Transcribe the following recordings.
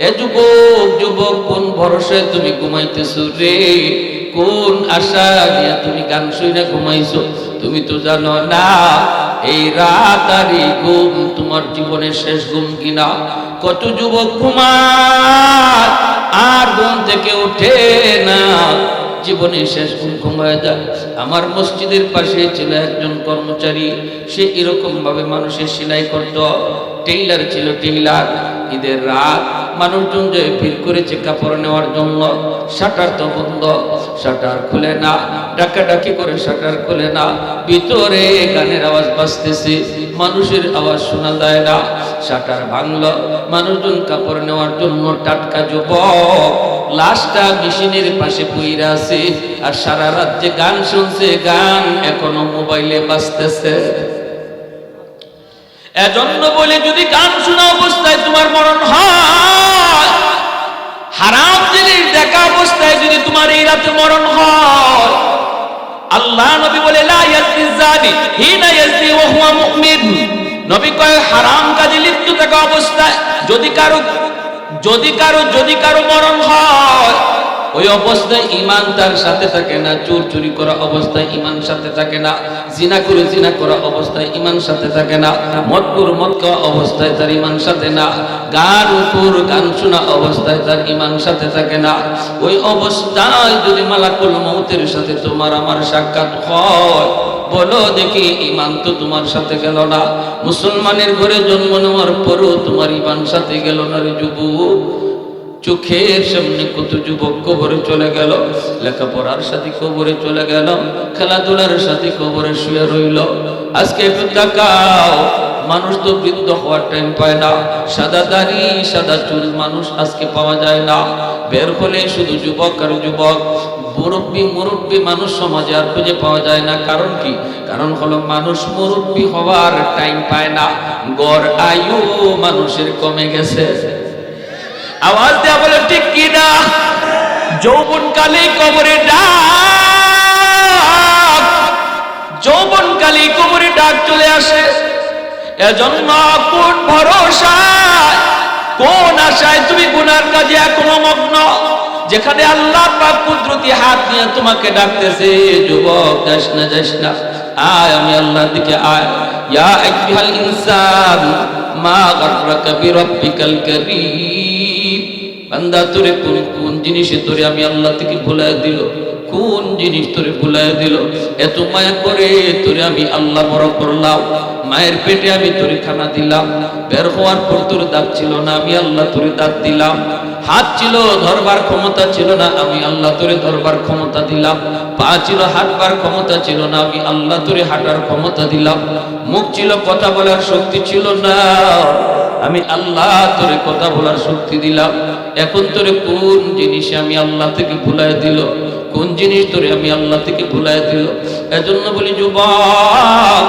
এ যুবক যুবক, কোন ভরসায় তুমি ঘুমাইতেছো রে? কোন আশা নিয়ে তুমি গান শুনে ঘুমাইছো? তুমি তো জানো না, এই রাত আর এই ঘুম তোমার জীবনের শেষ ঘুম কিনা? কত যুবক ঘুমায়, আর ঘুম থেকে ওঠে না। জীবনে শেষ ঘুম ঘুমায় যায়। আমার মসজিদের পাশে ছিল একজন কর্মচারী, সে এরকম ভাবে মানুষের সেলাই করত। টেইলার ছিল টেইলার, ঈদের রাত মানুষজন যে ভিড় করেছে কাপড় নেওয়ার জন্য, শাটার তো বন্ধ, শাটার খুলে না, ডাকাডাকি করে শাটার খুলে না, ভিতরে গানের আওয়াজ বাজতেছে, মানুষের আওয়াজ শোনা যায় না, শাটার ভাঙলো, মানুষজন কাপড় নেওয়ার জন্য টাটকা যুবক লাশটা মেশিনের পাশে পইরা আছে, আর সারা রাত যে গান শুনছে, গান এখনও মোবাইলে বাজতেছে। এজন্য বলে, যদি গান শোনা অবস্থায় তোমার মরণ হয়, হারাম জিনিস দেখা অবস্থায় যদি তোমার এই রাতে মরণ হয়, আল্লাহ নবী বলে, লা নবী কয়, হারাম কাজে লিপ্ত থাকা অবস্থায় যদি কারও যদি কারও যদি কারও মরণ হয় ওই অবস্থায় ইমান তার সাথে থাকে না চোর চুরি করা অবস্থায় ইমান সাথে থাকে না, জিনা করে জিনা করা অবস্থায় ইমান সাথে থাকে না মদপুর মদ খাওয়া অবস্থায় তার ইমান সাথে না গান উপর গান শোনা অবস্থায় তার ইমান সাথে থাকে না। ওই অবস্থায় যদি মালাকুল মৌতের সাথে তোমার আমার সাক্ষাৎ হয়, বলো দেখি ইমান তো তোমার সাথে গেল না। মুসলমানের ঘরে জন্ম নেওয়ার পরও তোমার ইমান সাথে গেল না রে যুবক। চোখের সামনে কত যুবক কবরে চলে গেল, লেখাপড়ার সাথে কবরে চলে গেল, খেলাধুলার সাথে কবরে শুয়ে রইল। আজকে একটু তাকাও, মানুষ তো বৃদ্ধ হওয়ার টাইম পায় না, সাদা দাড়ি, সাদা চুল মানুষ আজকে পাওয়া যায় না। বের হলে শুধু যুবক আর যুবক, মুরব্বী মুরব্বী মানুষ সমাজে আর খুঁজে পাওয়া যায় না। কারণ কি? কারণ হলো মানুষ মুরব্বী হওয়ার টাইম পায় না। গড় আয়ু মানুষের কমে গেছে। আওয়াজ দেয়া বলে, ঠিক কি না? যৌবন কালে কবরে ডাক। যৌবন কালে কবরে ডাক চলে আসে। এজন্য কোন ভরসা কোন আশায় তুমি গুনার কাজে এখনও মগ্ন? যেখানে আল্লাহ পাক কুদরতি হাত নিয়ে তোমাকে ডাকতেছে, যুবক, যাস না যাস না। আয়, আমি আল্লাহর দিকে আয়। ইয়া আইয়ুহাল ইনসান, মা গাররাকা বিরাব্বিকাল কারীম। বান্দা তোরে কোন কোন জিনিসে তোরে আমি আল্লাহ থেকে ভুলাই দিল? কোন জিনিস তোরে ভুলাই দিল? এত মায়া করে তোরে আমি আল্লাহ বড় করলাম। মায়ের পেটে আমি তোরে খানা দিলাম। বের হওয়ার পর তোর দাঁত ছিল না, আমি আল্লাহ তোরে দাঁত দিলাম। হাত ছিল, ধরবার ক্ষমতা ছিল না, আমি আল্লাহ তোরে ধরবার ক্ষমতা দিলাম। পা ছিল, হাঁটবার ক্ষমতা ছিল না, আমি আল্লাহ তোরে হাঁটার ক্ষমতা দিলাম। মুখ ছিল, কথা বলার শক্তি ছিল না, আমি আল্লাহ তোরে কথা বলার শক্তি দিলাম। এখন তোরে কোন জিনিসে আমি আল্লাহ থেকে ভুলাই দিল? কোন জিনিস তোরে আমি আল্লাহ থেকে ভুলাই দিল? এজন্য বলি, যুবক,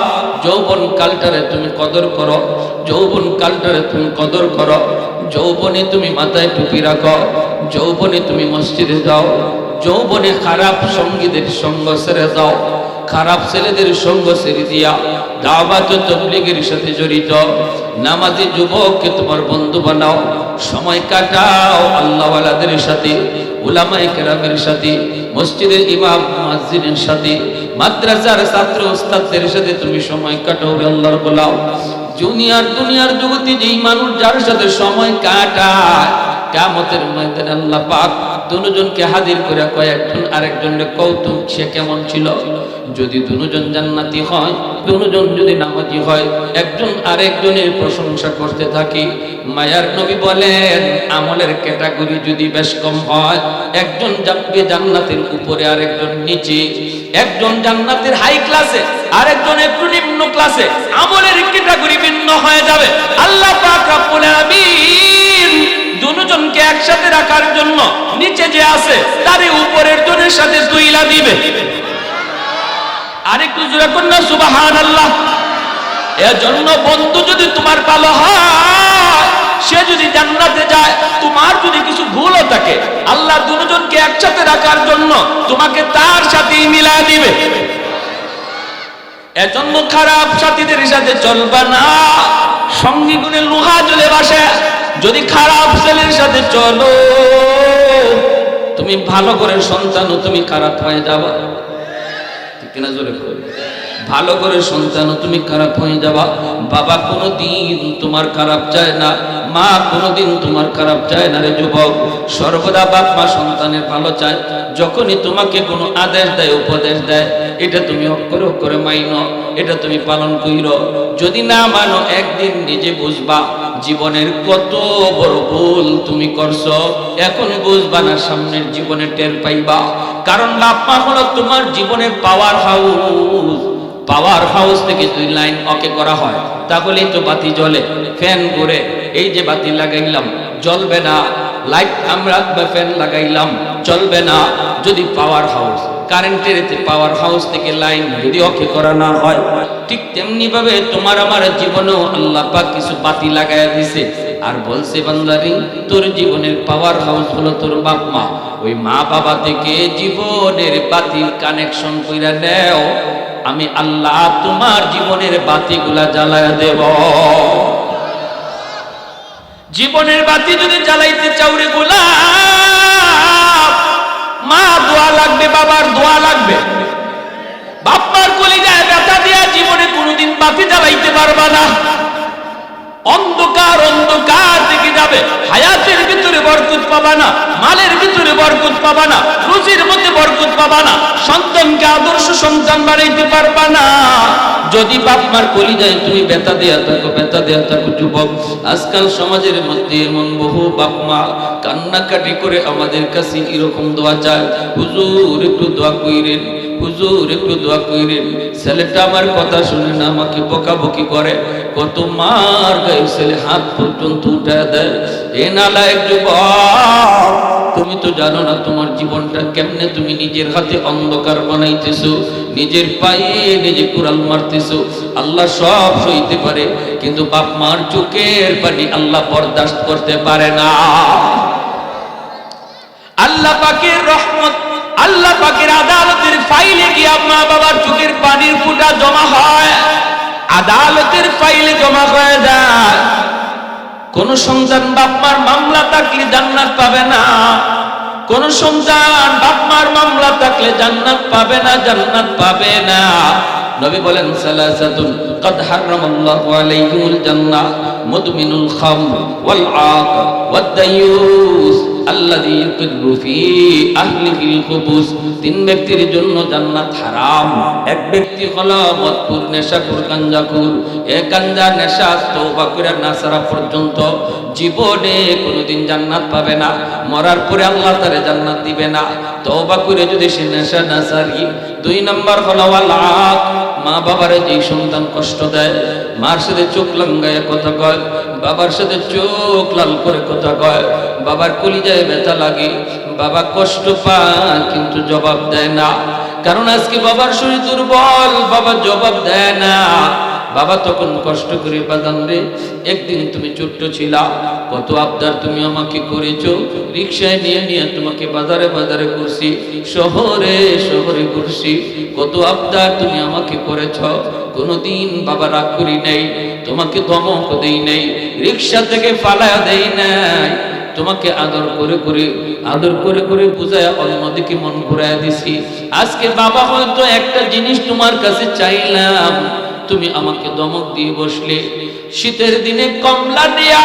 যৌবন কালটারে তুমি কদর করো। যৌবন কালটারে তুমি কদর করো। যৌবনে তুমি মাথায় টুপি রাখো। যৌবনে তুমি মসজিদে যাও। যৌবনে খারাপ সঙ্গীদের সঙ্গ ছেড়ে যাও। খারাপ ছেলেদের সঙ্গ ছেড়ে দিয়া দাওয়াত তবলিগের সাথে জড়িত। নামাজি যুবককে তোমার বন্ধু বানাও, সময় কাটাও আল্লাহওয়ালাদের সাথে, উলামায়ে কেরামের সাথে, মসজিদের ইমাম, মসজিদের সাথে, মাদ্রাসার ছাত্র ওস্তাদদের সাথে তুমি সময় কাটাও আল্লাহর বলাও দুনিয়ার দুনিয়ার জগতে যেই মানুষ যার সাথে সময় কাটায় কামতের ময়দানে আল্লাহ পাক দুজনকে হাজির করে কয়েকজন আরেকজনের কৌতুক, সে কেমন ছিল? যদি দুজন জান্নাতি হয়, দুজন যদি নামাজি হয়, একজন আরেকজনের প্রশংসা করতে থাকি। মায়ার নবী বলেন, আমলের ক্যাটাগরি যদি বেশ কম হয়, একজন যাবে জান্নাতের উপরে, আরেকজন নিচে। একজন জান্নাতের হাই ক্লাসে আরেকজন একটু নিম্ন ক্লাসে আমলের ক্যাটাগরি ভিন্ন হয়ে যাবে। আল্লাহ পাক রব্বুল আলামিন দুজনকে একসাথে রাখার জন্য নিচে যে আছে, তারই উপরের জনের সাথে দুইলা দিবে। আরেকটু জোরে কন্যা সুবাহান আল্লাহ এজন্য বন্ধু যদি তোমার ভালো হয়, সে যদি জান্নাতে যায়, তোমার যদি কিছু ভুলও থাকে, আল্লাহ দুজনকে একসাথে রাখার জন্য তোমাকে তার সাথেই মিলা দিবে। এজন্য খারাপ সাথীদের সাথে চলবা না। সঙ্গী গুণে লোহা জ্বলে বাসে। যদি খারাপ ছেলের সাথে চলো, তুমি ভালো করে সন্তান তুমি খারাপ হয়ে যাবা। ঠিক কিনা জোরে করে ভালো করে সন্তান, তুমি খারাপ হয়ে যাবা। বাবা কোনোদিন তোমার খারাপ চায় না, মা কোনোদিন তোমার খারাপ চায় না রে যুবক। সর্বদা বাপ মা সন্তানের ভালো চায়, যখনই তোমাকে কোনো আদেশ দেয়, উপদেশ দেয়, এটা তুমি অক্ষরে অক্ষরে মাইনো, এটা তুমি পালন কইর। যদি না মানো, একদিন নিজে বুঝবা, জীবনের কত বড় ভুল তুমি করছ, এখন বুঝবা না, সামনের জীবনে টের পাইবা। কারণ বাপ মা হলো তোমার জীবনের পাওয়ার হাউস পাওয়ার হাউস থেকে যদি লাইন অকে করা হয় তাহলেই তো বাতি জ্বলে, ফ্যান ঘুরে, এই যে বাতি লাগাইলাম, জ্বলবে না, লাইট আমরা ফ্যান লাগাইলাম চলবে না, যদি পাওয়ার হাউস, কারেন্টের পাওয়ার হাউস থেকে লাইন যদি অকে করা না হয়, ঠিক তেমনি ভাবে তোমার আমার জীবনেও আল্লাহ পাক কিছু বাতি লাগাইয়া দিছে, আর বলছে, বান্দারি, তোর জীবনের পাওয়ার হাউস হলো তোর বাপ মা, ওই মা বাবা থেকে জীবনের বাতির কানেকশন কইরা নেও। আমি আল্লাহ তোমার জীবনের বাতিগুলা জ্বালায়া দেব। জীবনের বাতি যদি জ্বালাইতে চাও রে গোলাপ, মা দোয়া লাগবে, বাবার দোয়া লাগবে। বাপ্পার কলিজায় ব্যথা দিয়া জীবনে কোনোদিন বাতি জ্বালাইতে পারবা না। অন্ধকার অন্ধকার থেকে যাবে, হায়াতের ভিতরে বরকত পাবা না, মালের ভিতরে বরকত পাবা না রুজির মধ্যে পাবা না। সন্তানকে আদর্শ সন্তান বানাইতে পারবা না। যদি বাপ মার কলি যায় তুমি বেতা দেয়া থাকো বেতা দেয়া থাকো, যুবক, আজকাল সমাজের মধ্যে এমন বহু বাপ মা কান্নাকাটি করে আমাদের কাছে এরকম দোয়া চায়, হুজুর, একটু দোয়া কইরেন, হুজুর, একটু দোয়া কইরেন। ছেলেটা আমার কথা শুনে না, আমাকে বকাবকি করে। কত মার গায়ে ছেলে হাত পর্যন্ত উঠে দেয়। এ নালায়ক যুবক তুমি তো জানো না তোমার জীবনটা কেমনে তুমি নিজের হাতে অন্ধকার বানাইতেছো, নিজের পায়ে নিজে কুড়াল মারতেছো, আল্লাহ সব সইতে পারে, কিন্তু বাপ মার চোখের পানি আল্লাহ বরদাস্ত করতে পারে না। আল্লাহ পাকের রহমত, আল্লাহ পাকের আদালতের ফাইলে গিয়ে মা বাবার চোখের পানির ফুটা জমা হয়, আদালতের ফাইলে জমা হয়ে যায়। কোন সন্তান বাপমার মামলা থাকলে জান্নাত পাবে না কোন সন্তান বাপমার মামলা থাকলে জান্নাত পাবে না জান্নাত পাবে না নবী বলেন সালাসাতুন قد حرم الله عليهم الجنة مدمن الخمر والعاق والديوس আল্লাযী ইউকিরু ফি আহলিহিল খুবুস। তিন ব্যক্তির জন্য জান্নাত হারাম। এক ব্যক্তি হলো মদপুর নেশাকুর গাঞ্জাকুর এ গাঞ্জা, নেশা, তওবা করে না সারা পর্যন্ত জীবনে কোনোদিন জান্নাত পাবে না। মরার পরে আল্লাহ তারে জান্নাত দিবে না। তওবা করে যদি সে নেশা না সারি দুই নাম্বার হলো আল্লাহ মা বাবার যেই সন্তান কষ্ট দেয়, মার সাথে চোখ লাঙ্গায় কথা কয়, বাবার সাথে চোখ লাল করে কথা কয়, বাবার কলিজায় ব্যথা লাগে, বাবা কষ্ট পায় কিন্তু জবাব দেয় না। কারণ আজকে বাবার শরীর দুর্বল, বাবা জবাব দেয় না। বাবা তখন কষ্ট করে বাদান রে, একদিন তুমি ছোট্ট ছিলা, কত আবদার তুমি আমাকে করেছ, রিক্সায় নিয়ে নিয়ে তোমাকে বাজারে বাজারে করছি শহরে শহরে ঘুরছি, কত আবদার তুমি আমাকে করেছ, কোনোদিন বাবা রাগ করি নাই, তোমাকে ধমক দেই নাই, রিক্সা থেকে ফালায়া দেই নাই, তোমাকে আদর করে করে, আদর করে করে বুঝায় অন্যদিকে মন ঘুরায় দিছি। আজকে বাবা হয়তো একটা জিনিস তোমার কাছে চাইলাম তুমি আমাকে দমক দিয়ে বসলে, শীতের দিনে কমলা দিয়া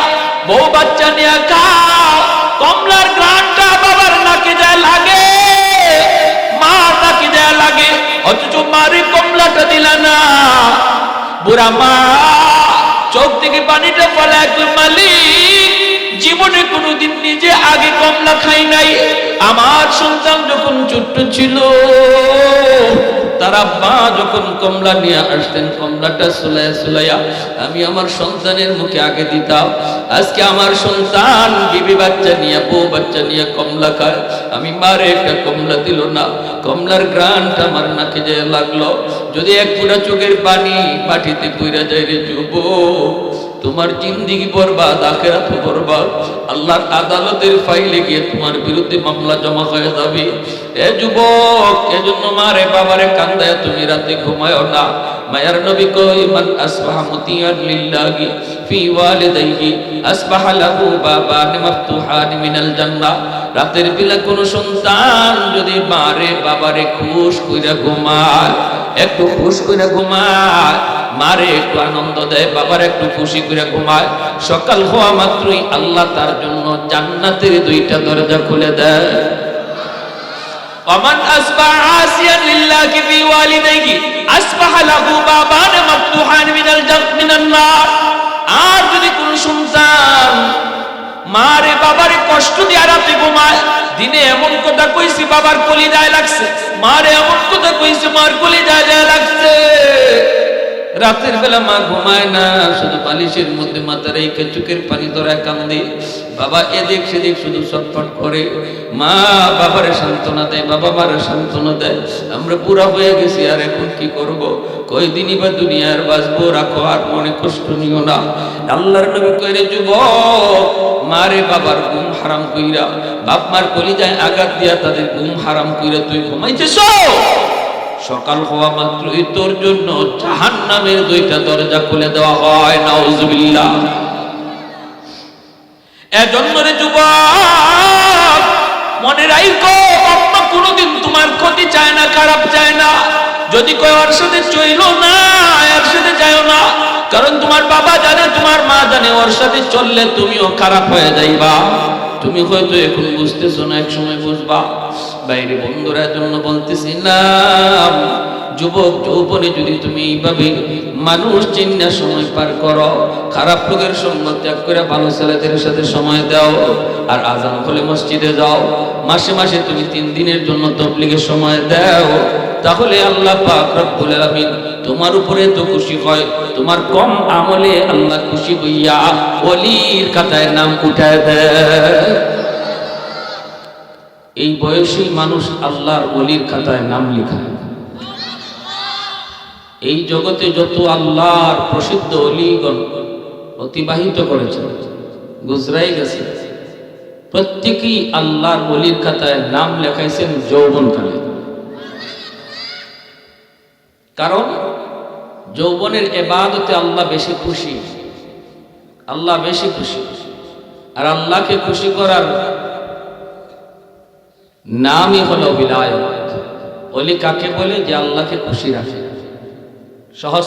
বউ বাচ্চা নিয়ে খাও। কমলার গ্রানটা বাবার নাকে যায় লাগে, মা নাকে যায় লাগে, অথচ মারে কমলাটা দিলা না। বুড়া মা, চোখ থেকে পানিটা ফলে একজন মালিক, জীবনে কোনোদিন নিজে আগে কমলা খাই নাই। আমার সন্তান যখন ছোট্ট ছিল তারা মা যখন কমলা নিয়ে আসতেন, কমলাটা সুলাইয়া সুলাইয়া আমি আমার সন্তানের মুখে আগে দিতাম। আজকে আমার সন্তান বিবি বাচ্চা নিয়ে, বউ বাচ্চা নিয়ে কমলা খায়। আমি মারে একটা কমলা দিল না। কমলার গ্রানটা আমার নাকে যে লাগল। যদি এক পুরা চোখের পানি পাঠিতে পুইরা যায় রে যুবক তোমার জিন্দিগি বরবাদ আখেরাত বরবাদ। আল্লাহর আদালতের ফাইলে গিয়ে তোমার বিরুদ্ধে মামলা জমা হয়ে যাবে। এ যুবক, এজন্য মারে বাবারে কান্দায় তুমি রাতে ঘুমায়ও না। মায়ার নবী কই মান আসবাহা মুতিয়ান লিল্লাহি ফি ওয়ালিদাইহি, আসবাহা লাহু বাবান মাফতুহান মিনাল জান্নাহ। রাতের বেলা কোন সন্তান যদি মারে, বাবারে খুশ কইরা ঘুমায়, একটু খুশ কইরা ঘুমায়, মারে একটু আনন্দ দেয়, বাবার একটু খুশি করে ঘুমায়। সকাল হওয়া মাত্রই আল্লাহ তার জন্য জান্নাতের দুইটা দরজা খুলে দেয়। ومن أصبح عاصيا لله في والديه أصبح له بابان مفتوحان من الجنة من النار আর যদি কোন সন্তান মারে বাবারে কষ্ট দিয়ে রাতে ঘুমায় দিনে এমন কথা কইছি বাবার কলি যায় লাগছে মারে এমন কথা কইছি মার কলি যায় যায় লাগছে রাতের বেলা মা ঘুমায় না, শুধু বালিশের মধ্যে মাথা রেখে চোখের পানি ধরায় কান্দে। বাবা এদিক সেদিক শুধু সটফট করে। মা বাবারে সান্ত্বনা দেয়, বাবা মারে সান্ত্বনা দেয়। আমরা পুরা হয়ে গেছি, আর এখন কি করব? কয়দিনই বা দুনিয়ার বাঁচবো, রাখো আর মনে কষ্ট নিও না। আল্লাহর নবী কইরে যুব মারে বাবার ঘুম হারাম কইরা, বাপ মার কলিজায় আঘাত দিয়া তাদের ঘুম হারাম কইরা তুই ঘুমাইতেছ? সকাল হওয়া মাত্রই তোর জন্য জাহান দুইটা দরজা খুলে দেওয়া হয়, নাউজুবিল্লাহ। এজন্য রে যুবক, মনে রাখো বাপ্পা কোনোদিন তোমার ক্ষতি চায় না, খারাপ চায় না। যদি কয় ওর সাথে চইল না, এর সাথে না, কারণ তোমার বাবা জানে, তোমার মা জানে, ওর সাথে চললে তুমিও খারাপ হয়ে যাইবা। তুমি হয়তো এখন বুঝতেছো না এক সময় বুঝবা। বাইরে বন্ধুরা জন্য বলতেছি না যুবক, যৌবনে যদি তুমি এইভাবে মানুষ চিন্না সময় পার করো, খারাপ লোকের সঙ্গ ত্যাগ করে ভালো ছেলেদের সাথে সময় দাও আর আজান হলে মসজিদে যাও। মাসে মাসে তুমি তিন দিনের জন্য তবলিগের সময় দাও। তাহলে আল্লাহ পাক রব্বুল আলামিন তোমার উপরে তো খুশি হয়, তোমার কম আমলে আল্লাহ খুশি হইয়া ওলির খাতায় নাম উঠায় দেয়। এই বয়সী মানুষ আল্লাহর ওলির খাতায় নাম লেখায় এই জগতে যত আল্লাহর প্রসিদ্ধ অলিগণ অতিবাহিত করেছে, গুজরাই গেছে, প্রত্যেকেই আল্লাহর অলির খাতায় নাম লেখাইছেন যৌবনকালে। কারণ যৌবনের এবাদতে আল্লাহ বেশি খুশি। আল্লাহ বেশি খুশি। আর আল্লাহকে খুশি করার নামই হলো বিলায়ত। অলি কাকে বলে? যে আল্লাহকে খুশি রাখে। সহজ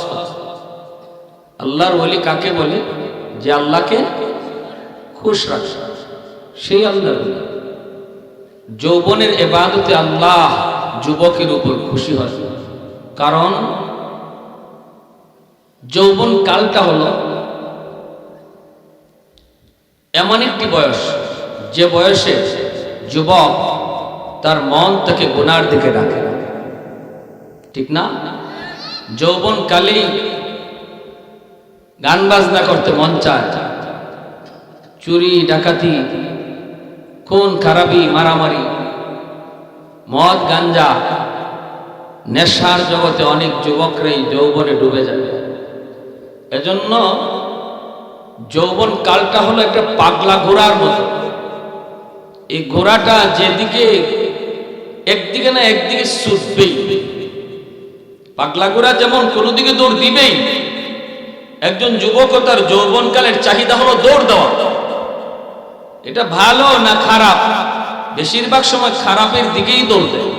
আল্লাহর অলি কাকে বলে? যে আল্লাহকে খুশ রাখে। সেই আল্লাহর ওলি। যৌবনের এবাদতে আল্লাহ যুবকের উপর খুশি হয়। কারণ যৌবন কালটা হলো এমন একটি বয়স, যে বয়সে যুবক তার মন তাকে গুনার দিকে রাখে ঠিক না? যৌবন কালেই গান বাজনা করতে মন চায়। চুরি, ডাকাতি, খুন, খারাপি, মারামারি, মদ, গাঞ্জা নেশার জগতে অনেক যুবকরাই যৌবনে ডুবে যাবে। এজন্য যৌবন কালটা হলো একটা পাগলা ঘোড়ার মতো। এই ঘোড়াটা যেদিকে একদিকে না একদিকে ছুটবেই পাগলা ঘোড়া যেমন কোনো দিকে দৌড় দিবেই, একজন যুবক ও তার যৌবনকালের চাহিদা হলো দৌড় দেওয়া। এটা ভালো না খারাপ? বেশিরভাগ সময় খারাপের দিকেই দৌড় দেয়।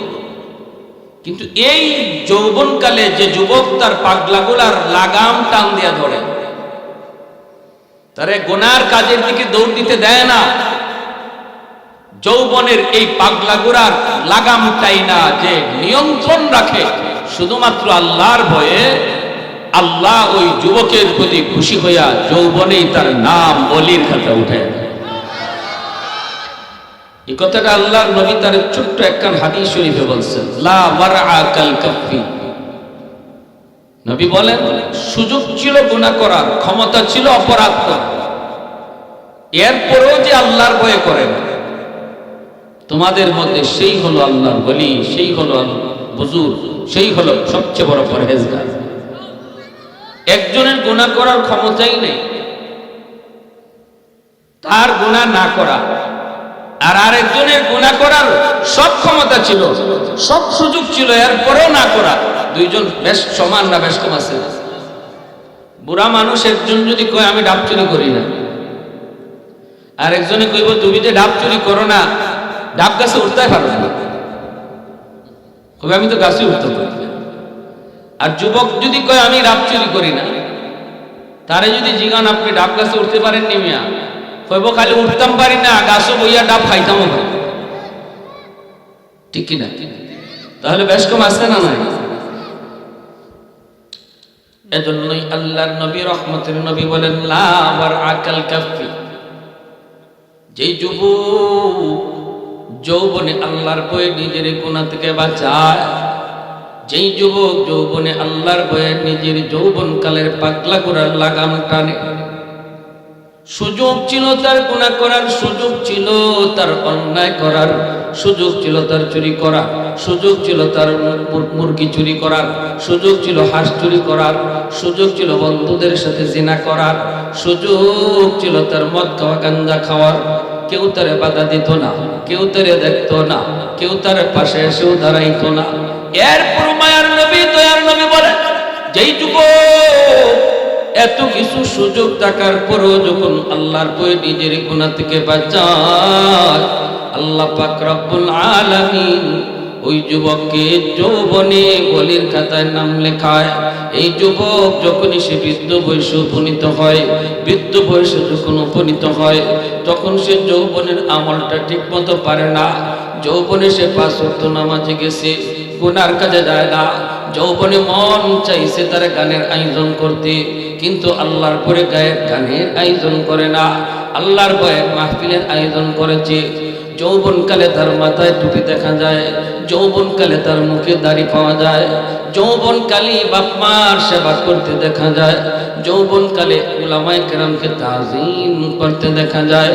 কিন্তু এই যৌবনকালে যে যুবক তার পাগলাগুলার লাগাম টান দিয়া ধরে, তারে গোনার কাজের দিকে দৌড় দিতে দেয় না। যৌবনের এই পাগলাগুড়ার লাগামটাই না যে নিয়ন্ত্রণ রাখে, শুধুমাত্র আল্লাহর ভয়ে আল্লাহ ওই যুবকের প্রতি খুশি হইয়া যৌবনেই তার নাম অলির খাতা উঠে এই কথাটা আল্লাহর নবী তার ছোট্ট একখান হাদিস শরীফে বলছেন, লা কাফি। নবী বলেন, সুযোগ ছিল গুনাহ করার, ক্ষমতা ছিল অপরাধ করার এরপরেও যে আল্লাহর ভয়ে করে তোমাদের মধ্যে সেই হলো আল্লাহর বলি সেই হলো বুজুর সেই হলো সবচেয়ে বড় পরহেজগার। একজনের গুনাহ করার ক্ষমতাই নেই। তার গুনাহ না করা আর আরেকজনের গুণা করার সব ক্ষমতা ছিল, সব সুযোগ ছিল, এরপরেও না করা। দুইজন বেশ সমান না বেশ কম বুড়া মানুষ একজন যদি কয়, আমি ডাব চুরি করি না। আর একজনে কইব, তুমি যে ডাব চুরি করো না, ডাব গাছে উঠতে পারো না। আমি তো গাছে উঠতে পারি আর যুবক যদি কয়, আমি ডাব চুরি করি না। তারে যদি জিগান, আপনি ডাব গাছে উঠতে পারেন নি মিয়া? কইব খালি উঠতাম পারি না গাছও বইয়া ডাব খাইতামও পারি ঠিক কিনা? তাহলে বেশ কম আছে না নাই? এজন্যই আল্লাহর নবী, রহমতের নবী বলেন, লা আবার আকাল কাফি। যেই যুবক যৌবনে আল্লাহর বয়ে নিজের গুণা থেকে বাঁচায়, যেই যুবক যৌবনে আল্লাহর বয়ে নিজের যৌবন কালের পাগলা করার লাগাম টানে সুযোগ ছিল তার গুণা করার, সুযোগ ছিল তার অন্যায় করার, সুযোগ ছিল তার চুরি করা, সুযোগ ছিল তার মুরগি চুরি করার, সুযোগ ছিল হাঁস চুরি করার, সুযোগ ছিল বন্ধুদের সাথে জিনা করার, সুযোগ ছিল তার মদ খাওয়া, গাঞ্জা খাওয়ার। কেউ তারে বাধা দিত না, কেউ তারে দেখত না, কেউ তার পাশে এসেও দাঁড়াইত না। এরপর মায়ার নবী, দয়ার নবী বলে, যেই যুবক এত কিছু সুযোগ থাকার পরও যখন আল্লাহর বই নিজের গুণা থেকে বাঁচায়, আল্লাহ পাক রব্বুল আলামিন ওই যুবককে যৌবনে বলির খাতায় নাম লেখায়। এই যুবক যখনই সে বৃদ্ধ বয়সে উপনীত হয়, বৃদ্ধ বয়সে যখন উপনীত হয়, তখন সে যৌবনের আমলটা ঠিক মতো পারে না। যৌবনে সে পাঁচ নামাজে গেছে, গুনার কাজে যায় না। যৌবনে মন চাইছে তার গানের আয়োজন করতে। কিন্তু আল্লাহর পরে গায়ের গানের আয়োজন করে না। আল্লাহর ভয়ে মাহফিলের আয়োজন করেছে। যৌবনকালে তার মাথায় টুপি দেখা যায়। যৌবনকালে তার মুখে দাড়ি পাওয়া যায়। যৌবনকালে বাপ মার সেবা করতে দেখা যায়। যৌবনকালে উলামায়ে কেরামকে তাজিম করতে দেখা যায়।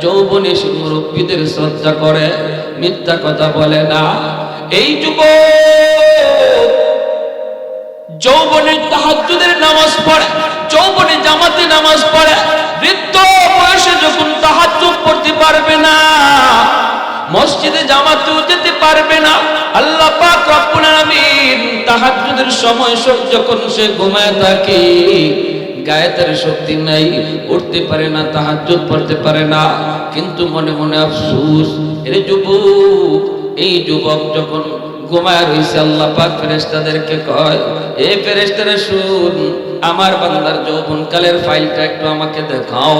যৌবনে সে মুরব্বীদের শ্রদ্ধা করে। মিথ্যা কথা বলে না। এই যুবক যৌবনে তাহাজ্জুদের নামাজ পড়ে, যৌবনে জামাতে নামাজ পড়ে, বৃদ্ধ বয়সে যখন তাহাজ্জুদ পড়তে পারবে না, মসজিদে জামাতেও যেতে পারবে না, আল্লাহ পাক রব্বুল আলামিন তাহাজ্জুদের সময় যখন সে ঘুমায় থাকে গায়ে শক্তি নাই, উঠতে পারে না, তাহাজ্জুদ পড়তে পারে না, কিন্তু মনে মনে আফসোস, এরে যুবক, এই যুবক যখন ঘুমায় রইছে, আল্লাহ পাক ফেরেশতাদেরকে কয়, এ ফেরেশতারা শুন, আমার বান্দার ফাইলটা একটু আমাকে দেখাও।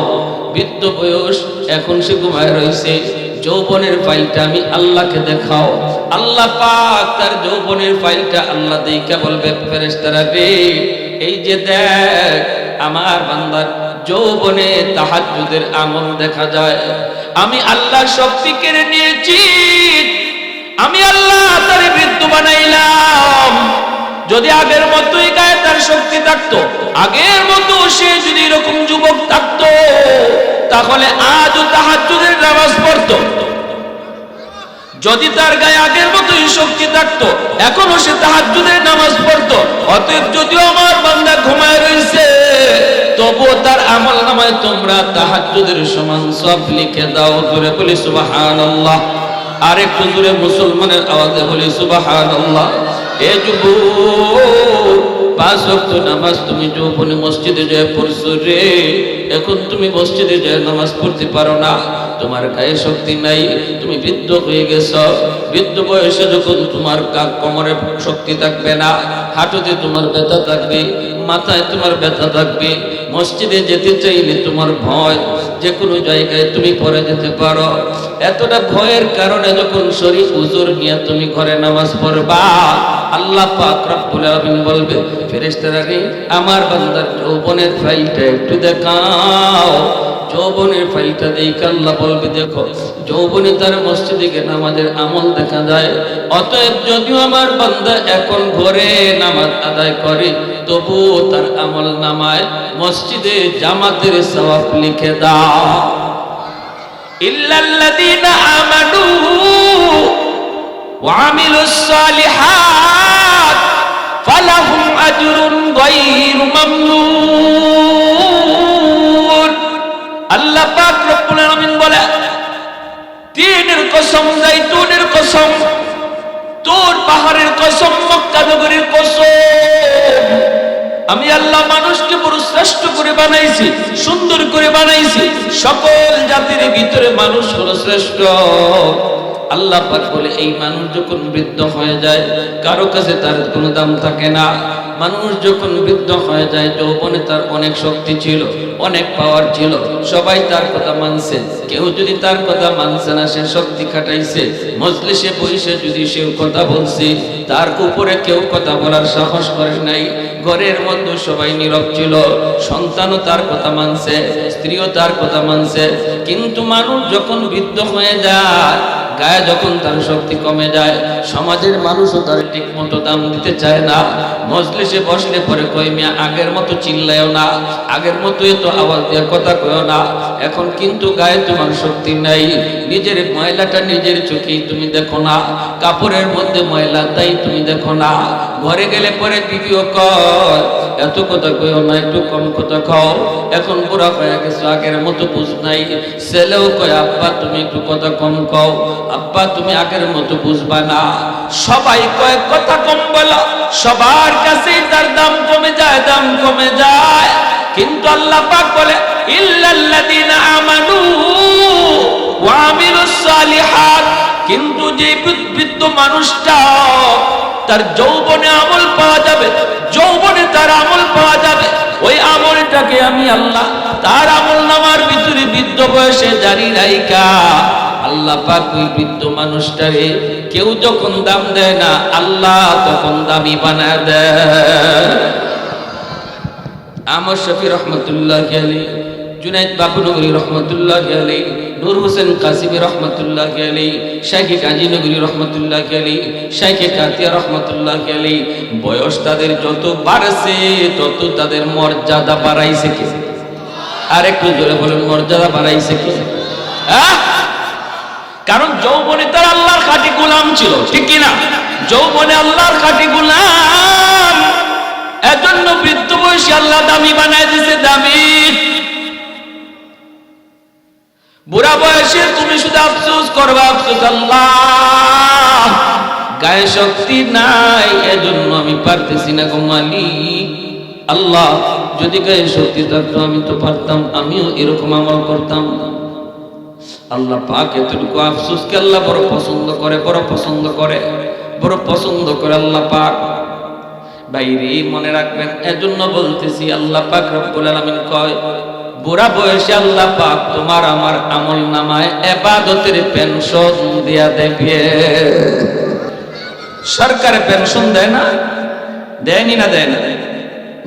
বৃদ্ধ বয়স, এখন সে ঘুমায় রইছে, যৌবনের ফাইলটা আমি আল্লাহকে দেখাও। আল্লাহ পাক তার যৌবনের ফাইলটা আল্লাহ দেইকা বলবে, ফেরেশতারা রে, এই যে দেখ, আমার বান্দার যৌবনে তাহাজ্জুদের আমল দেখা যায়। আমি আল্লাহর শক্তি কেড়ে নিয়েছি আমি আল্লাহ তারে বৃদ্ধ বানাইলাম। যদি আগের মতোই গায়ে তার শক্তি থাকতো, আগের মতো সে যদি এরকম যুবক থাকতো, তাহলে আজও তাহাজ্জুদের নামাজ পড়তো। যদি তার গায়ে আগের মতোই শক্তি থাকতো এখনও সে তাহাজ্জুদের নামাজ পড়তো। অতএব যদিও আমার বান্দা ঘুমায় রয়েছে তবুও তার আমল নামায় তোমরা তাহাজ্জুদের সমান সব লিখে দাও। জোরে বলি, সুবহানাল্লাহ। আর একটু জোরে মুসলমানের আওয়াজে বলি, সুবহানাল্লাহ। এ যুবক, পাঁচ ওয়াক্ত নামাজ তুমি মসজিদে পড়ছো রে। এখন তুমি মসজিদে নামাজ পড়তে পারো না। তোমার গায়ে শক্তি নাই, তুমি বৃদ্ধ হয়ে গেছ। বৃদ্ধ বয়সে যখন তোমার শক্তি থাকবে না, হাঁটুতে তোমার ব্যথা থাকবে, মাথায় তোমার ব্যথা থাকবে মসজিদে যেতে চাইলে তোমার ভয় যে কোনো জায়গায় তুমি পরে যেতে পারো। এতটা ভয়ের কারণে যখন শরীফ উজুর নিয়ে তুমি ঘরে নামাজ পড়বা, আল্লাহ পাক রব্বুল আলামিন বলবে, ফেরেশতারা আমার বান্দার যৌবনের ফাইলটা একটু দেখাও। যৌবনের ফাইলটা দিয়ে কাল্লা বলবে, দেখো, যৌবনে তার মসজিদে নামাজের আমল দেখা যায়। অতএব যদিও আমার বান্দা এখন ঘরে নামাজ আদায় করে, তবুও তার আমল নামায় মসজিদে জামাতের সবাব লিখে দাও। ইল্লাল্লাযীনা আমানু ওয়া আমিলুস সালিহাত, ফালাহুম আজরুন গায়রু মামনুন বলে তিনের কসম, জাইতুনের কসম, তোর পাহাড়ের কসম, মক্কা নগরীর কসম। আমি আল্লাহ মানুষকে বড় শ্রেষ্ঠ করে বানাইছি, সুন্দর করে বানাইছি। সকল জাতির ভিতরে মানুষ হলো শ্রেষ্ঠ। আল্লাহ পাক বলে, এই মানুষ যখন বৃদ্ধ হয়ে যায়, কারও কাছে তার কোনো দাম থাকে না। মানুষ যখন বৃদ্ধ হয়ে যায়, যৌবনে তার অনেক শক্তি ছিল, অনেক পাওয়ার ছিল, সবাই তার কথা মানছে। কেউ যদি তার কথা মানছে না, সে শক্তি খাটাইছে। মজলিসে বসে যদি সে কথা বলছে, তার উপরে কেউ কথা বলার সাহস করে নাই। ঘরের মধ্যে সবাই নীরব ছিল, সন্তানও তার কথা মানছে, স্ত্রীও তার কথা মানছে। কিন্তু মানুষ যখন বৃদ্ধ হয়ে যায় গায়ে যখন তার শক্তি কমে যায়, সমাজের মানুষও তার ঠিক মতো দাম দিতে চায় না। মজলিসে বসলে পরে কই মিয়া, আগের মতো চিল্লায়ও না, আগের মতো এত আওয়াজ দেওয়ার কথা কয়ও না। এখন কিন্তু গায়ে তোমার শক্তি নাই, নিজের ময়লাটা নিজের চোখেই তুমি দেখো না, কাপড়ের মধ্যে ময়লা তাই তুমি দেখো না। ঘরে গেলে পরে বিবিও কর এত কথা কইও না, একটু কম কথা খাও এখন বুড়া হয়ে গেছো, আগের মতো বুঝ নাই। ছেলেও কয়, আব্বা, তুমি একটু কথা কম কও। আব্বা, তুমি আগের মতো বুঝবা না। সবাই কয়, কথা কম বলো। সবার কাছে তার দাম কমে যায়, দাম কমে যায়। কিন্তু আল্লাহ পাক বলে, ইল্লাল্লাযীনা আমানু ওয়া আমিলুস সালিহাত। কিন্তু যে বৃদ্ধ মানুষটা তার যৌবনে আমল পাওয়া যাবে, যৌবনে তার আমল পাওয়া যাবে। ওই আমলটাকে আমি আল্লাহ তার আমল নামার ভিতরে বৃদ্ধ বয়সে জারি রাইকা আল্লাহ পাক ওই বৃদ্ধ মানুষটারে কেউ যখন দাম দেয় না, আল্লাহ তখন দামি বানা দেয়। আমর শফি রহমতুল্লাহ আলী জুনাইদ বাবুনগরী রহমতুল্লাহ আলী নূর হোসেন কাসিমি রহমতুল্লাহ আলী শাইখে কাজীনগরী রহমতুল্লাহ আলী শাইখে কাতিয়া রহমতুল্লাহ আলী বয়স তাদের যত বাড়ছে, তত তাদের মর্যাদা বাড়াইছে কে? আর একটু জোরে বলেন, মর্যাদা বাড়াইছে কে? কারণ যৌবনে তার আল্লাহর খাঁটি গোলাম ছিল, ঠিক কিনা যৌবনে আল্লাহর খাঁটি গোলাম। এজন্য বৃদ্ধ বয়সী আল্লাহ দামি বানায় দিছে দামি। বুড়া বয়সে তুমি শুধু আফসোস করবা, আফসোস আল্লাহ। গায়ে শক্তি নাই, এজন্য আমি পারতেছি না গো আল্লাহ, যদি গায়ে শক্তি থাকতো, আমি তো পারতাম, আমিও এরকম আমল করতাম। আল্লাহ পাক এতটুকু আফসোসকে আল্লাহ বড় পছন্দ করে, বড় পছন্দ করে, বড় পছন্দ করে আল্লাহ পাক। বাইরে মনে রাখবেন, এজন্য বলতেছি, আল্লাহ পাক রব্বুল আলামিন কয় বুড়া বয়সে আল্লাহ পাক তোমার আমার আমল নামায় এবাদতের পেনশন দিয়া দেবে। সরকারে পেনশন দেয় না? দেয়নি না দেয় না?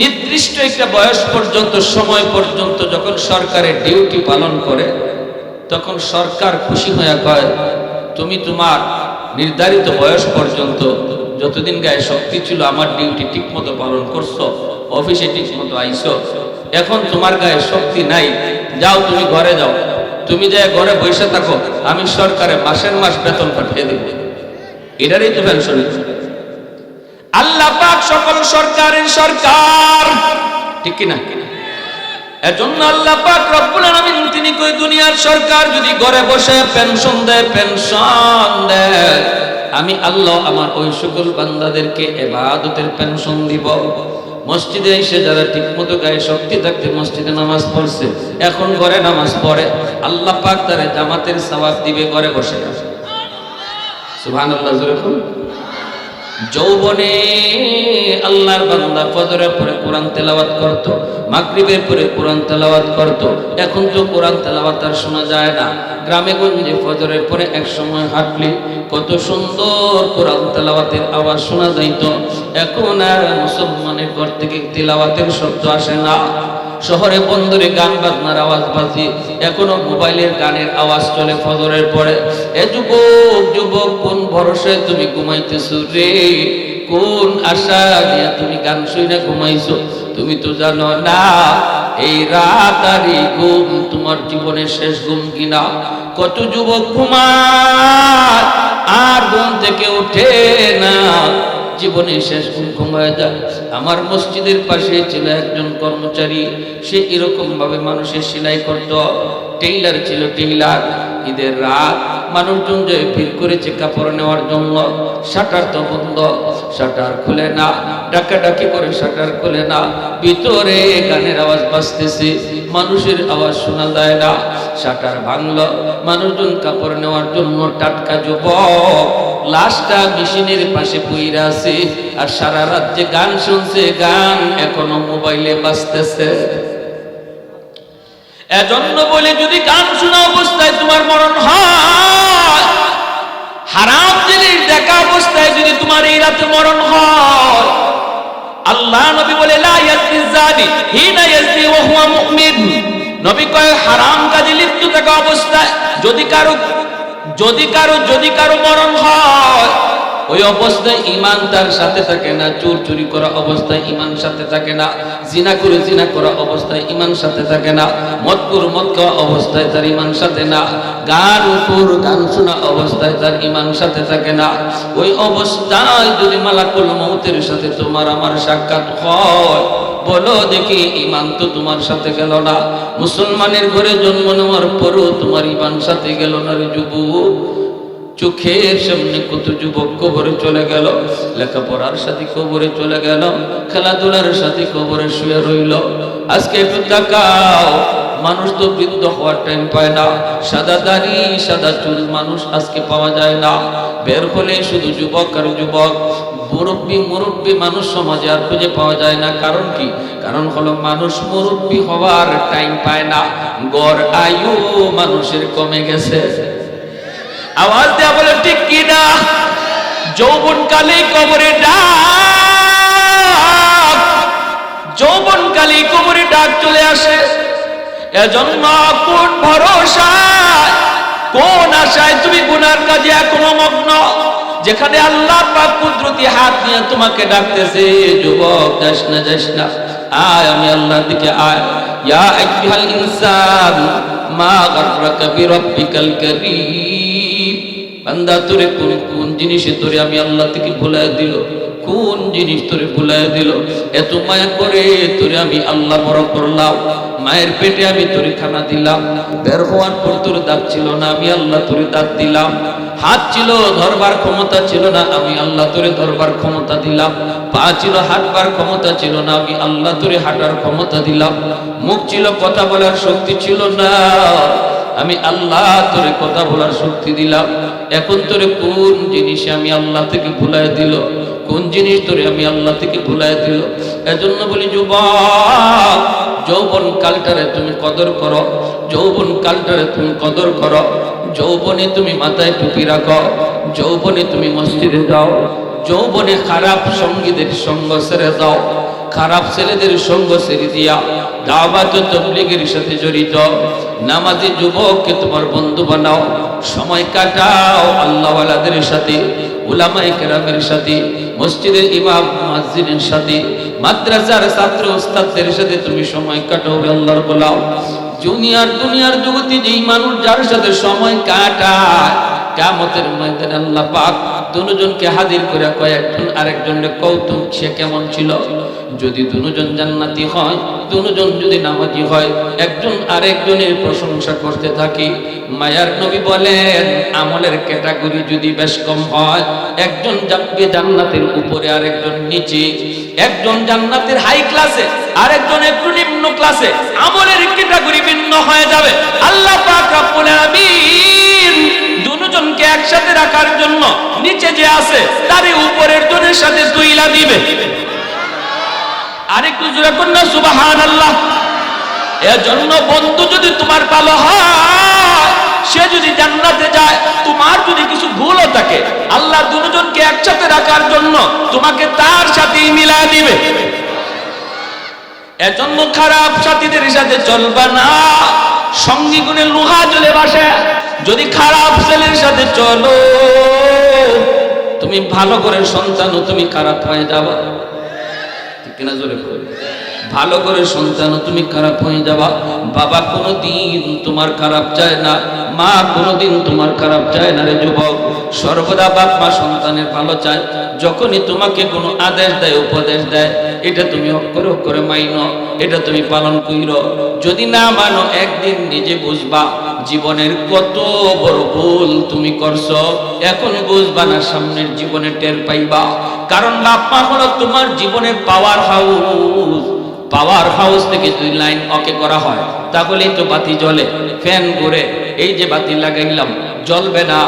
নির্দিষ্ট একটা বয়স পর্যন্ত, সময় পর্যন্ত যখন সরকারের ডিউটি পালন করে, তখন সরকার খুশি হয়ে কয়, তুমি তোমার নির্ধারিত বয়স পর্যন্ত যতদিন গায়ে শক্তি ছিল, আমার ডিউটি ঠিকমতো পালন করছ অফিসে ঠিক মতো আইসো এখন তোমার গায়ে শক্তি নাই। যাও তুমি ঘরে যাও। তুমি যে ঘরে বসে থাকো, আমি সরকারে মাসের মাস বেতন পাঠিয়ে দেব। এটারই তো পেনশন আল্লাহ পাক সকল সরকারের সরকার। ঠিক কিনা? এজন্য আল্লাহ পাক রব্বুল আলামিন তিনি কই, দুনিয়ার সরকার যদি ঘরে বসে পেনশন দেয় পেনশন দেয়, আমি আল্লাহ আমার ওই সকল বান্দাদেরকে এবাদতের পেনশন দিব। মসজিদে এসে যারা ঠিকমতো গায়ে শক্তি থাকতে মসজিদে নামাজ পড়ছে, এখন ঘরে নামাজ পড়ে, আল্লাহ পাক তারে জামাতের সওয়াব দিবে, ঘরে বসে যৌবনে আল্লাহর বান্দা ফজরের পরে কোরআন তেলাওয়াত করত মাগরিবের পরে কোরআন তেলাওয়াত করত। এখন তো কোরআন তেলাওয়াত আর শোনা যায় না। গ্রামে গঞ্জে ফজরের পরে এক সময় হাঁটলে কত সুন্দর কোরআন তেলাওয়াতের আওয়াজ শোনা যাইত। এখন আর মুসলমানের ঘর থেকে তেলাওয়াতের শব্দ আসে না। শহরে বন্দরে গান বাজনার আওয়াজ বাজি। এখনও মোবাইলের গানের আওয়াজ চলে ফজরের পরে। এ যুবক যুবক, কোন ভরসায় তুমি ঘুমাইতেছো রে? কোন আশা নিয়ে তুমি গান শুনে ঘুমাইছো? তুমি তো জানো না, এই রাত আর এই ঘুম তোমার জীবনের শেষ ঘুম কিনা? কত যুবক ঘুমায়, আর ঘুম থেকে ওঠে না। জীবনে শেষ ঘুম ঘুমায় যায়। আমার মসজিদের পাশে ছিল একজন কর্মচারী, সে এরকম ভাবে মানুষের সেলাই করত। টেইলার ছিল টেইলার। ঈদের রাত মানুষজন যে ভিড় করেছে কাপড় নেওয়ার জন্য শাটার তো বন্ধ, শাটার খুলে না, ডাকাডাকি করে শাটার খুলে না, ভিতরে গানের আওয়াজ বাজতেছে, মানুষের আওয়াজ শোনা যায় না, শাটার ভাঙলো, মানুষজন কাপড় নেওয়ার জন্য টাটকা যুবক, লাশটা মেশিনের পাশে পইরা আছে, আর সারা রাত যে গান শুনছে, গান এখনও মোবাইলে বাজতেছে। এজন্য বলে, যদি গান শোনা অবস্থায় তোমার মরণ হয় হারাম জিনিস দেখা অবস্থায় যদি তোমার এই রাতে মরণ হয়, আল্লাহ নবী বলে নবী কয়, হারাম কাজে লিপ্ত থাকা অবস্থায় যদি কারও যদি কারও যদি কারও মরণ হয় ওই অবস্থায় ইমান তার সাথে থাকে না চোর চুরি করা অবস্থায় ইমান সাথে থাকে না, জিনা করে জিনা করা অবস্থায় ইমান সাথে থাকে না মদপুর মদ খাওয়া অবস্থায় তার ইমান সাথে না গান উপর গান শোনা অবস্থায় তার ইমান সাথে থাকে না। ওই অবস্থায় যদি মালাকুল মৌতের সাথে তোমার আমার সাক্ষাৎ হয়, বলো দেখি ইমান তো তোমার সাথে গেল না। মুসলমানের ঘরে জন্ম নেওয়ার পরও তোমার ইমান সাথে গেল না রে যুবক। চোখের সামনে কত যুবক কবরে চলে গেল, লেখাপড়ার সাথে কবরে চলে গেল, খেলাধুলার সাথে কবরে শুয়ে রইল। আজকে একটু তাকাও, মানুষ তো বৃদ্ধ হওয়ার টাইম পায় না, সাদা দাড়ি, সাদা চুল মানুষ আজকে পাওয়া যায় না। বের হলে শুধু যুবক আর যুবক, মুরব্বী মুরব্বী মানুষ সমাজে আর খুঁজে পাওয়া যায় না। কারণ কি? কারণ হলো মানুষ মুরব্বী হওয়ার টাইম পায় না। গড় আয়ু মানুষের কমে গেছে। আওয়াজ দেয়া বলে, ঠিক কি না? যৌবন কালে কবরে ডাক। যৌবন কালে কবরে ডাক চলে আসে। এজন্য কোন ভরসা কোন আশায়? তুমি গুনার কাজে এখনও মগ্ন? যেখানে আল্লাহ পাক কুদরতি হাত নিয়ে তোমাকে ডাকতেছে, যুবক, যাস না যাস না। আয়, আমি আল্লাহর দিকে আয়। ইয়া আইয়ুহাল ইনসান, মা গাররাকা বিরাব্বিকাল কারীম। বান্দা তোরে কোন কোন জিনিসে তোরে আমি আল্লাহ থেকে ভুলাই দিল? কোন জিনিস তোরে ভুলাই দিল? এত মায়া করে তোরে আমি আল্লাহ বড় করলাম। মায়ের পেটে আমি তোরে খানা দিলাম। বের হওয়ার পর তোর দাঁত ছিল না, আমি আল্লাহ তোরে দাঁত দিলাম। হাত ছিল, ধরবার ক্ষমতা ছিল না, আমি আল্লাহ তোরে ধরবার ক্ষমতা দিলাম। পা ছিল, হাঁটবার ক্ষমতা ছিল না, আমি আল্লাহ তোরে হাঁটার ক্ষমতা দিলাম। মুখ ছিল, কথা বলার শক্তি ছিল না, আমি আল্লাহ তোরে কথা বলার শক্তি দিলাম। এখন তোরে কোন জিনিস আমি আল্লাহ থেকে ভুলাই দিল? কোন জিনিস তোরে আমি আল্লাহ থেকে ভুলাই দিল? এজন্য বলি, যুবক, যৌবন কালটারে তুমি কদর করো। যৌবন কালটারে তুমি কদর করো। যৌবনে তুমি মাথায় টুপি রাখো। যৌবনে তুমি মসজিদে যাও। যৌবনে খারাপ সঙ্গীদের সঙ্গ ছেড়ে দাও। খারাপ ছেলেদের সঙ্গ ছেড়ে দিয়া দাওয়াত তবলিগের সাথে জড়িত। নামাজি যুবককে তোমার বন্ধু বানাও। সময় কাটাও আল্লাহওয়ালাদের সাথে, উলামায়ে কেরামের সাথে, মসজিদের ইমাম, মসজিদের সাথে, মাদ্রাসার ছাত্র ওস্তাদদের সাথে তুমি সময় কাটাও আল্লাহর বলাও দুনিয়ার দুনিয়ার জগতে যেই মানুষ যার সাথে সময় কাটায় কামতের ময়দানে আল্লাহ পাক দুজনকে হাজির করে কয়েকজন আরেকজনকে কৌতুক, সে কেমন ছিল? যদি দুজন জান্নাতি হয়, দুজন যদি নামাজি হয়, একজন আরেকজনের প্রশংসা করতে থাকে। মায়ার নবী বলেন, আমলের ক্যাটাগরি যদি বেশ কম হয়, একজন যাবে জান্নাতের উপরে, আরেকজন নিচে। একজন জান্নাতের হাই ক্লাসে আরেকজন একটু নিম্ন ক্লাসে আমলের ক্যাটাগরি ভিন্ন হয়ে যাবে। আল্লাহ পাক রব্বুল আলামিন একসাথে রাখার জন্য নিচে যে আছে তার উপরের জনের সাথে তুইলা দিবে। আরেকটু জোরে কন্যা সুবাহান আল্লাহ এজন্য বন্ধু যদি তোমার হয়, সে যদি জান্নাতে যায়, তোমার যদি কিছু ভুলও থাকে, আল্লাহ দুজনকে একসাথে রাখার জন্য তোমাকে তার সাথেই মিলাই দিবে। এজন্য খারাপ সাথীদের সাথে চলবা না। সঙ্গী গুণে লোহা জ্বলে বাসে যদি খারাপ ছেলের সাথে চলো, তুমি ভালো করে সন্তানও তুমি খারাপ হয়ে যাবা ঠিক কিনা জোরে। ভালো করে সন্তানও তুমি খারাপ হয়ে যাবা। বাবা কোনোদিন তোমার খারাপ চায় না, মা কোনোদিন তোমার খারাপ চায় না রে যুবক। সর্বদা বাপ মা সন্তানের ভালো চায়। যখনই তোমাকে কোনো আদেশ দেয়, উপদেশ দেয়, এটা তুমি অক্ষরে অক্ষরে মাইনো, এটা তুমি পালন কইর। যদি না মানো, একদিন নিজে বুঝবা, জীবনের কত বড় ভুল তুমি করছ। এখন বুঝবা না, সামনের জীবনে টের পাইবা। কারণ বাপ মা হলো তোমার জীবনের পাওয়ার হাউস পাওয়ার হাউস থেকে যদি লাইন অকে করা হয়। তাহলেই তো বাতি জলে ফ্যান ঘুরে। এই যে বাতি লাগাইলাম, জ্বলবে না।